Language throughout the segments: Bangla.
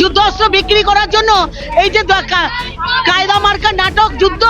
যুদ্ধাস্ত্র বিক্রি করার জন্য এই যে কায়দা মার্কা নাটক যুদ্ধ,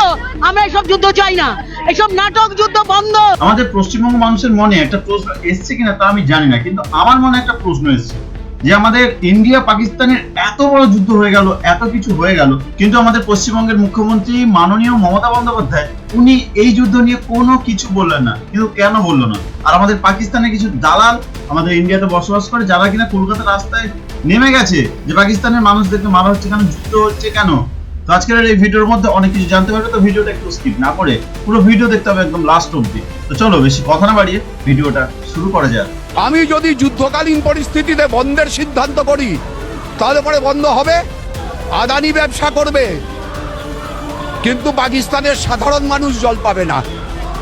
আমরা এসব যুদ্ধ চাই না। এসব নাটক যুদ্ধ বন্ধ। আমাদের পশ্চিমবঙ্গ মানুষের মনে একটা প্রশ্ন এসছে কিনা তা আমি জানি না, কিন্তু আমার মনে একটা প্রশ্ন এসছে। যে আমাদের ইন্ডিয়া পাকিস্তানের এত বড় যুদ্ধ হয়ে গেল, এত কিছু হয়ে গেল, কিন্তু আমাদের পশ্চিমবঙ্গের মুখ্যমন্ত্রী মাননীয় মমতা বন্দ্যোপাধ্যায়, উনি এই যুদ্ধ নিয়ে কোনো কিছু বললেন না, কিন্তু কেন বলল না? আর আমাদের পাকিস্তানের কিছু দালাল আমাদের ইন্ডিয়াতে বসবাস করে, যারা কিনা কলকাতার রাস্তায় নেমে গেছে, যে পাকিস্তানের মানুষদেরকে মারা হচ্ছে কেন, যুদ্ধ হচ্ছে কেন? তো আজকের এই ভিডিওর মধ্যে অনেক কিছু জানতে পারবে তো ভিডিওটা একটু স্কিপ না করে পুরো ভিডিও দেখতে হবে একদম লাস্ট অব্দি তো চলো, বেশি কথা না বাড়িয়ে ভিডিওটা শুরু করা যাক। আমি যদি যুদ্ধকালীন পরিস্থিতিতে বন্ধের সিদ্ধান্ত করি তাহলে পরে বন্ধ হবে আদানি ব্যবসা করবে। কিন্তু পাকিস্তানের সাধারণ মানুষ জল পাবে না।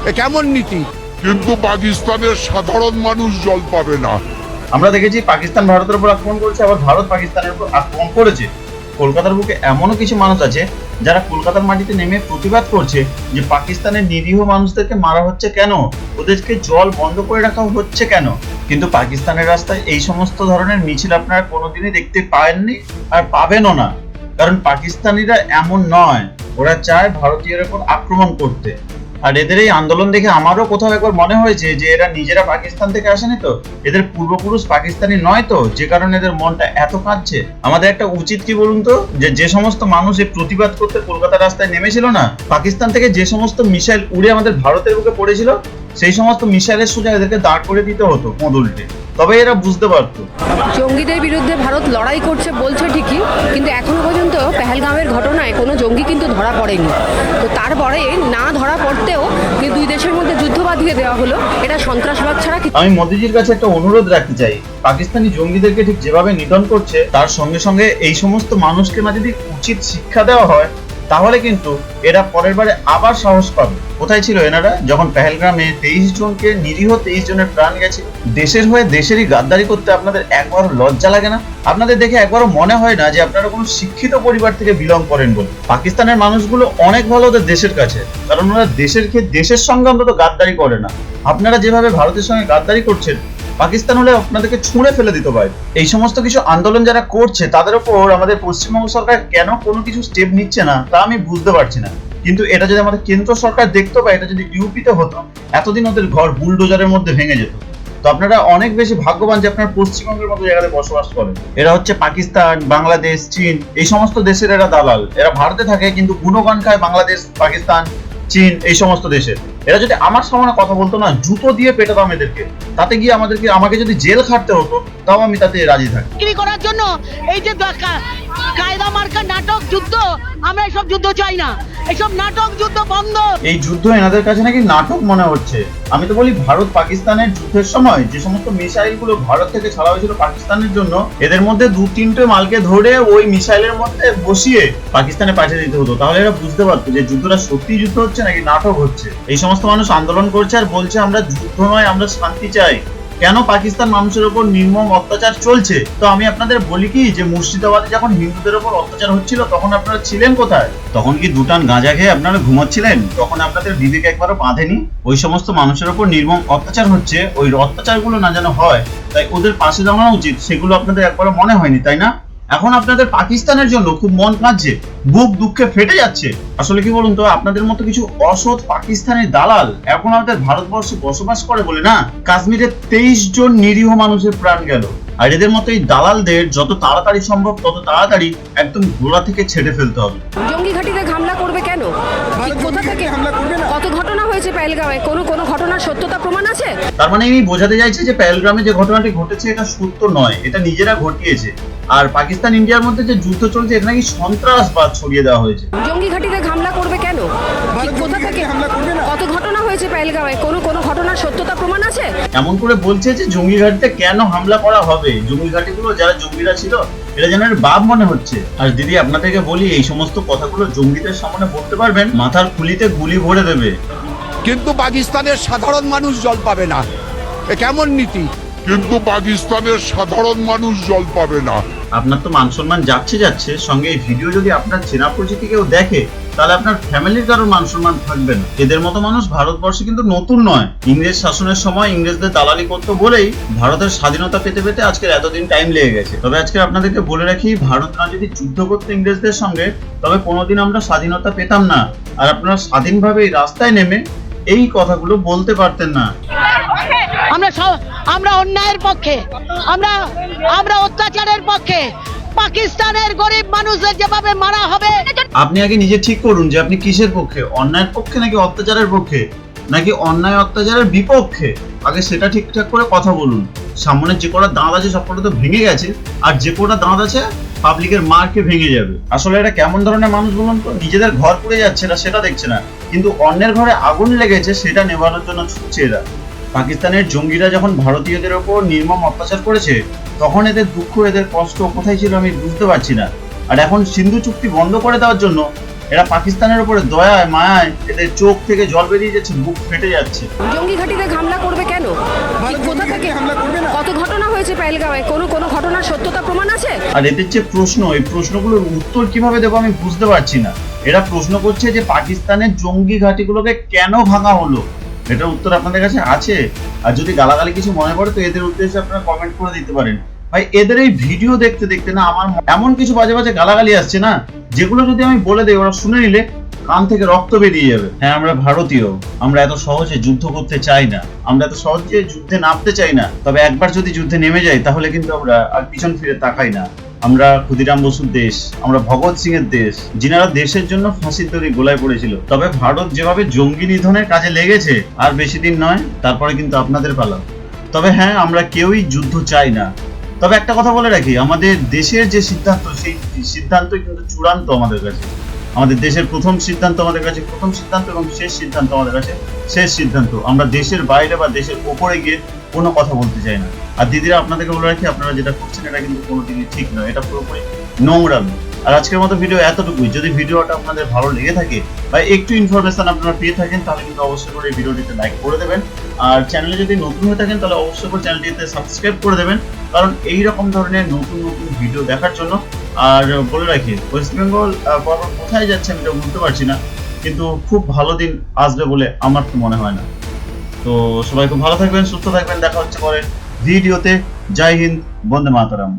এ কেমন নীতি? কিন্তু পাকিস্তানের সাধারণ মানুষ জল পাবে না। আমরা দেখেছি পাকিস্তান ভারতের উপর আক্রমণ করেছে আবার ভারত পাকিস্তানের উপর আক্রমণ করেছে। কলকাতার বুকে এমনও কিছু মানুষ আছে যারা কলকাতার মাটিতে নেমে প্রতিবাদ করছে যে পাকিস্তানের নিরীহ মানুষদেরকে মারা হচ্ছে কেন? ওদেরকে জল বন্ধ করে রাখা হচ্ছে কেন? কিন্তু পাকিস্তানের রাস্তায় এই সমস্ত ধরনের মিছিল আপনারা কোনোদিনই দেখতে পাননি আর পাবেনও না। কারণ পাকিস্তানিরা এমন নয়, ওরা চায় ভারতীয়র উপর আক্রমণ করতে। আর এদের এই আন্দোলন দেখে আমারও কোথাও একবার মনে হয়েছে যে এরা নিজেরা পাকিস্তান থেকে আসেনি তো? এদের পূর্বপুরুষ পাকিস্তানি নয় তো? যে কারণে এদের মনটা এত কাঁদছে। আমাদের একটা উচিত কি বলুন তো? যে যে সমস্ত মানুষ এই প্রতিবাদ করতে কলকাতা রাস্তায় নেমেছিল না, পাকিস্তান থেকে যে সমস্ত মিসাইল উড়ে আমাদের ভারতের বুকে পড়েছিল, সেই সমস্ত মিসাইলের সোজা এদেরকে দাঁড় করে দিতে হতো কোঁদ উল্টে তবে এরা বুঝতে পারতো। জঙ্গিদের বিরুদ্ধে ভারত লড়াই করছে বলছে ঠিকই। পেহেলগাঁওয়ের ঘটনায় কোনো জঙ্গি কিন্তু ধরা পড়েনি। তো তারপরে না ধরা পড়তেও যে দুই দেশের মধ্যে যুদ্ধ বাঁধিয়ে দেওয়া হলো, এটা সন্ত্রাসবাদ ছাড়া আমি মোদিজির কাছে একটা অনুরোধ রাখতে চাই। পাকিস্তানি জঙ্গিদেরকে ঠিক যেভাবে নিধন করছে, তার সঙ্গে সঙ্গে এই সমস্ত মানুষকে না যদি উচিত শিক্ষা দেওয়া হয় তাহলে কিন্তু এরা পরের বারে আবার সাহস পাবে। কোথায় ছিল এনারা? যখন পেহেলগ্রামে তেইশ জনকে নিরীহ তেইশ জনের প্রাণ গেছে, দেশের হয়ে দেশেরই গাদ্দারি করতে আপনাদের একবারও লজ্জা লাগে না? আপনাদের দেখে একবারও মনে হয় না যে আপনারা কোনো শিক্ষিত পরিবার থেকে বিলং করেন বলে। পাকিস্তানের মানুষগুলো অনেক ভালো ওদের দেশের কাছে, কারণ ওরা দেশের দেশের সঙ্গে অন্তত গাদ্দারি করে না। আপনারা যেভাবে ভারতের সঙ্গে গাদ্দারি করছেন পাকিস্তান হলে আপনাদেরকে ছুঁড়ে ফেলে দিতে পারে এই সমস্ত কিছু আন্দোলন যারা করছে, তাদের উপর আমাদের পশ্চিমবঙ্গ সরকার কেন কোনো কিছু স্টেপ নিচ্ছে না, তা আমি বুঝতে পারছি না। কিন্তু এটা যদি আমাদের কেন্দ্র সরকার দেখতো বা এটা যদি ইউপিতে হতো, এতদিন ওদের ঘর বুলডোজারের মধ্যে ভেঙে যেত। তো আপনারা অনেক বেশি ভাগ্যবান যে আপনার পশ্চিমবঙ্গের মতো জায়গাতে বসবাস করেন। এরা হচ্ছে পাকিস্তান, বাংলাদেশ, চীন, এই সমস্ত দেশের এরা দালাল। এরা ভারতে থাকে, কিন্তু গুণগান খায় বাংলাদেশ, পাকিস্তান, চীন, এই সমস্ত দেশের এরা যদি আমার সামনে কথা বলতো না, জুতো দিয়ে পেটাতাম এদেরকে। তাতে গিয়ে আমাদেরকে, আমাকে যদি জেল খাটতে হতো, তাও আমি তাতে রাজি থাকি বিক্রি করার জন্য এই যে নাটক, যুদ্ধ, আমরা এসব যুদ্ধ চাই না। এসব নাটক, যুদ্ধ বন্ধ। এই যুদ্ধ এনাদের কাছে নাকি নাটক মনে হচ্ছে? আমি তো বলি, ভারত পাকিস্তানের যুদ্ধের সময় যে সমস্ত মিসাইলগুলো ভারত থেকে ছাড়া হয়েছিল পাকিস্তানের জন্য, এদের মধ্যে দু তিনটে মালকে ধরে ওই মিসাইলের মধ্যে বসিয়ে পাকিস্তানে পাঠিয়ে দিতে হতো। তাহলে এরা বুঝতে পারতো যে যুদ্ধটা সত্যি যুদ্ধ হচ্ছে নাকি নাটক হচ্ছে। এই সমস্ত মানুষ আন্দোলন করছে আর বলছে, আমরা যুদ্ধ নয়, আমরা শান্তি চাই। কেন পাকিস্তান মানুষের উপর নির্মম অত্যাচার চলছে? তো আমি আপনাদের বলি কি যে মুর্শিদাবাদে যখন হিন্দুদের উপর অত্যাচার হচ্ছিল তখন আপনারা ছিলেন কোথায়? তখন কি দুটান গাঁজা খেয়ে আপনারা ঘুমাচ্ছিলেন? তখন আপনাদের বিবেক একবারও বাঁধেনি। ওই সমস্ত মানুষের উপর নির্মম অত্যাচার হচ্ছে। ওই অত্যাচারগুলো না যেন হয় তাই ওদের পাশে দাঁড়ানো উচিত সেগুলো আপনাদের একবারও মনে হয়নি তাই না? এখন আপনাদের পাকিস্তানের জন্য খুব মন কাঁদছে বুক দুঃখে ফেটে যাচ্ছে। আসলে কি বলুন তো আপনাদের মতো কিছু অসৎ পাকিস্তানের দালাল এখন আমাদের ভারতবর্ষে বসবাস করে বলে না? কাশ্মীরে তেইশ জন নিরীহ মানুষের প্রাণ গেল। আর এদের মতো এই দালালদের যত তাড়াতাড়ি সম্ভব তত তাড়াতাড়ি একদম গোড়া থেকে ছেড়ে ফেলতে হবে। জঙ্গি ঘাটিতে হামলা করবে কেন? কোথা থেকে? কত ঘটনা হয়েছে পেহেলগাঁওয়ে? কোনো কোনো ঘটনার সত্যতা প্রমাণ আছে? তার মানে ইনি বোঝাতে চাইছে যে পেহেলগ্রামে যে ঘটনাটি ঘটেছে এটা সত্য নয় এটা নিজেরা ঘটিয়েছে। আর পাকিস্তান ইন্ডিয়ার মধ্যে যে যুদ্ধ চলছে এটা নাকি সন্ত্রাসবাদ ছড়িয়ে দেওয়া হয়েছে? জঙ্গি ঘাটিতে হামলা করবে কেন? কি কোথা থেকে? হামলা করবে কত ঘটনা হয়েছে পেহেলগাঁওয়ে? কোনো কোনো ঘটনার সত্যতা প্রমাণ আছে? এমন করে বলছে যে জঙ্গি ঘাটিতে কেন হামলা করা হবে? জঙ্গি ঘাটিগুলো যারা জঙ্গিরা ছিল এটা যেন এর বাপ মনে হচ্ছে। আর দিদি আপনাদেরকে বলি এই সমস্ত কথাগুলো জঙ্গিদের সামনে বলতে পারবেন মাথার খুলিতে গুলি ভরে দেবে। কিন্তু পাকিস্তানের সাধারণ মানুষ জল পাবে না। এ কেমন নীতি? কিন্তু পাকিস্তানের সাধারণ মানুষ জল পাবে না। আপনার তো মান সম্মান যাচ্ছে যাচ্ছে, সঙ্গে এই ভিডিও যদি আপনার চেনা পরিচিতি কেউ দেখে, তাহলে আপনার ফ্যামিলির কারোর মান সম্মান থাকবে না। এদের মতো মানুষ ভারতবর্ষে কিন্তু নতুন নয়। ইংরেজ শাসনের সময় ইংরেজদের দালালি করতো বলেই ভারতের স্বাধীনতা পেতে পেতে আজকের এতদিন টাইম লেগে গেছে। তবে আজকে আপনাদেরকে বলে রাখি, ভারত না যদি যুদ্ধ করতো ইংরেজদের সঙ্গে, তবে কোনোদিন আমরা স্বাধীনতা পেতাম না। আর আপনারা স্বাধীনভাবে এই রাস্তায় নেমে এই কথাগুলো বলতে পারতেন না। আমরা আমরা অন্যায়ের পক্ষে, আমরা আমরা অত্যাচারের পক্ষে, পাকিস্তানের গরিব মানুষদের যেভাবে মারা হবে। আপনি আগে নিজে ঠিক করুন যে আপনি কিসের পক্ষে? অন্যায়ের পক্ষে নাকি অত্যাচারের পক্ষে? নাকি অন্যায় অত্যাচারের বিপক্ষে? আগে সেটা ঠিকঠাক করে কথা বলুন। সামনে যে কটা দাঁত আছে সবকটা তো ভেঙে গেছে। আর যে কটা দাঁত আছে, পাবলিকের মারকে ভেঙে যাবে। আসলে এটা কেমন ধরনের মানুষ বলুন তো? নিজেদের ঘর পুড়ে যাচ্ছে না, সেটা দেখছে না। কিন্তু অন্যের ঘরে আগুন লেগেছে, সেটা নেভানোর জন্য ছুটছে এরা। পাকিস্তানের জঙ্গিরা যখন ভারতীয়দের ওপর নির্মম অত্যাচার করেছে তখন এদের দুঃখ এদের কষ্ট কোথায় ছিল আমি বুঝতে পারছি না। আর এখন সিন্ধু চুক্তি বন্ধ করে দেওয়ার জন্য এরা পাকিস্তানের উপরে দয়ায় মায়ায় এদের চোখ থেকে জল বেরিয়ে যাচ্ছে বুক ফেটে যাচ্ছে। জঙ্গি ঘাটিতে হামলা করবে কেন? কোথা থেকে? কত ঘটনা হয়েছে পেহেলগাঁওয়ে? কোনো কোনো ঘটনার সত্যতা প্রমাণ আছে? আর এদের যে প্রশ্ন এই প্রশ্নগুলোর উত্তর কীভাবে দেবো আমি বুঝতে পারছি না। এরা প্রশ্ন করছে যে পাকিস্তানের জঙ্গি ঘাঁটিগুলোকে কেন ভাঙা হলো? এটার উত্তর আপনাদের কাছে আছে। আর যদি গালাগালি কিছু মনে পড়ে তো এদের উদ্দেশ্যে আপনারা কমেন্ট করে দিতে পারেন। ভাই, এদের এই ভিডিও দেখতে দেখতে না আমার এমন কিছু বাজে বাজে গালাগালি আসছে না? যেগুলো যদি আমি বলে দেই, ওরা শুনে নিলে কান থেকে রক্ত বেরিয়ে যাবে। হ্যাঁ আমরা ভারতীয়। আমরা এত সহজে যুদ্ধ করতে চাই না। আমরা এত সহজে যুদ্ধে নামতে চাই না। তবে একবার যদি যুদ্ধে নেমে যাই, তাহলে কিন্তু আমরা আর পিছন ফিরে তাকাই না। আমরা ক্ষুদিরাম বসুর দেশ, আমরা ভগৎ সিং এর দেশ, যিনারা দেশের জন্য ফাঁসির তৈরি গোলায় পড়েছিল। তবে ভারত যেভাবে জঙ্গি নিধনের কাজে লেগেছে, আর বেশি দিন নয়, তারপরে কিন্তু আপনাদের পালা। তবে হ্যাঁ আমরা কেউই যুদ্ধ চাই না। তবে একটা কথা বলে রাখি, আমাদের দেশের যে সিদ্ধান্ত, সেই সিদ্ধান্তই কিন্তু চূড়ান্ত আমাদের কাছে। আমাদের দেশের প্রথম সিদ্ধান্ত আমাদের কাছে, প্রথম সিদ্ধান্ত এবং শেষ সিদ্ধান্ত আমাদের কাছে, শেষ সিদ্ধান্ত। আমরা দেশের বাইরে বা দেশের ওপরে গিয়ে কোনো কথা বলতে চাই না। আর দিদিরা আপনাদেরকে বলে রাখি, আপনারা যেটা করছেন এটা কিন্তু কোনোদিনই ঠিক নয়। এটা পুরোপুরি নোংরামি আর আজকের মতো ভিডিও এতটুকুই। যদি ভিডিওটা আপনাদের ভালো লেগে থাকে বা একটু ইনফরমেশন আপনারা পেয়ে থাকেন, তাহলে কিন্তু অবশ্যই করে এই ভিডিওটিতে লাইক করে দেবেন। আর চ্যানেলে যদি নতুন হয়ে থাকেন, তাহলে অবশ্যই করে চ্যানেলটিতে সাবস্ক্রাইব করে দেবেন। কারণ এই রকম ধরনের নতুন নতুন ভিডিও দেখার জন্য আর বলে রাখি ওয়েস্ট বেঙ্গল পরপর কোথায় যাচ্ছে আমি এটা বুঝতে পারছি না, কিন্তু খুব ভালো দিন আসবে বলে আমার তো মনে হয় না। তো সবাই খুব ভালো থাকবেন, সুস্থ থাকবেন, দেখা হচ্ছে পরে ভিডিওতে। জয় হিন্দ, বন্দে মাতারাম।